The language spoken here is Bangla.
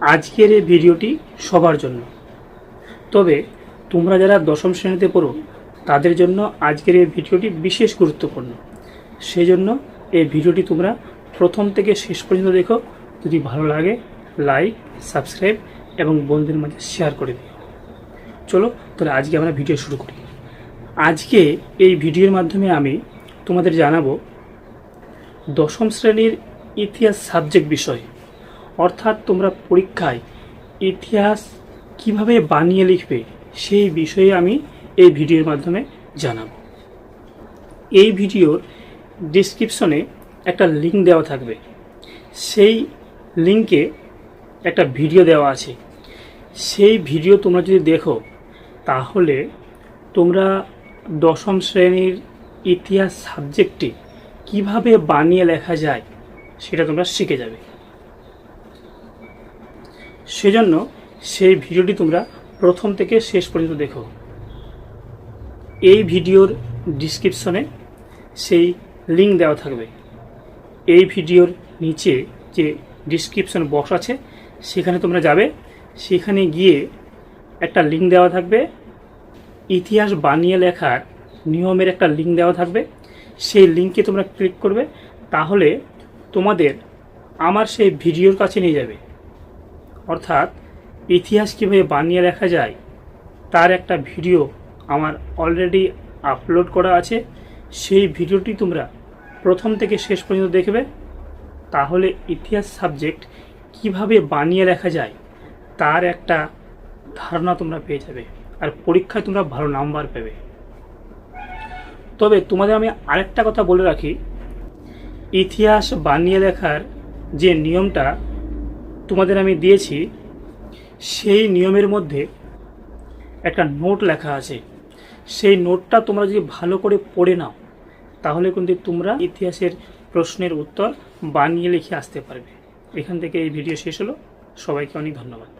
আজকের এই ভিডিওটি সবার জন্য। তবে তোমরা যারা দশম শ্রেণীতে পড়ো, তাদের জন্য আজকের এই ভিডিওটি বিশেষ গুরুত্বপূর্ণ। সেই জন্য এই ভিডিওটি তোমরা প্রথম থেকে শেষ পর্যন্ত দেখো। যদি ভালো লাগে, লাইক, সাবস্ক্রাইব এবং বন্ধুদের মাঝে শেয়ার করে দিও। চলো তাহলে আজকে আমরা ভিডিও শুরু করি। আজকে এই ভিডিওর মাধ্যমে আমি তোমাদের জানাব দশম শ্রেণির ইতিহাস সাবজেক্ট বিষয়। অর্থাৎ তোমরা পরীক্ষায় ইতিহাস কীভাবে বানিয়ে লিখবে সেই বিষয়ে আমি এই ভিডিওর মাধ্যমে জানাব। এই ভিডিওর ডিসক্রিপশনে একটা লিঙ্ক দেওয়া থাকবে। সেই লিঙ্কে একটা ভিডিও দেওয়া আছে। সেই ভিডিও তোমরা যদি দেখো, তাহলে তোমরা দশম শ্রেণির ইতিহাস সাবজেক্টটি কীভাবে বানিয়ে লেখা যায়, সেটা তোমরা শিখে যাবে। সেজন্য সেই ভিডিওটি তোমরা প্রথম থেকে শেষ পর্যন্ত দেখো। এই ভিডিওর ডিসক্রিপশনে সেই লিঙ্ক দেওয়া থাকবে। এই ভিডিওর নিচে যে ডিসক্রিপশন বক্স আছে, সেখানে তোমরা যাবে। সেখানে গিয়ে একটা লিঙ্ক দেওয়া থাকবে। ইতিহাস বানিয়ে লেখার নিয়মের একটা লিঙ্ক দেওয়া থাকবে। সেই লিঙ্কে তোমরা ক্লিক করবে। তাহলে তোমাদের আমার সেই ভিডিওর কাছে নিয়ে যাবে। অর্থাৎ ইতিহাস কীভাবে বানিয়ে লেখা যায়, তার একটা ভিডিও আমার অলরেডি আপলোড করা আছে। সেই ভিডিওটি তোমরা প্রথম থেকে শেষ পর্যন্ত দেখবে। তাহলে ইতিহাস সাবজেক্ট কীভাবে বানিয়ে লেখা যায়, তার একটা ধারণা তোমরা পেয়ে যাবে আর পরীক্ষায় তোমরা ভালো নাম্বার পাবে। তবে তোমাদের আমি আরেকটা কথা বলে রাখি, ইতিহাস বানিয়ে লেখার যে নিয়মটা তোমাদের আমি দিয়েছি, সেই নিয়মের মধ্যে একটা নোট লেখা আছে। সেই নোটটা তোমরা যদি ভালো করে পড়ে নাও, তাহলে কিন্তু তোমরা ইতিহাসের প্রশ্নের উত্তর বানিয়ে লিখে আসতে পারবে। এখান থেকে এই ভিডিও শেষ হলো। সবাইকে অনেক ধন্যবাদ।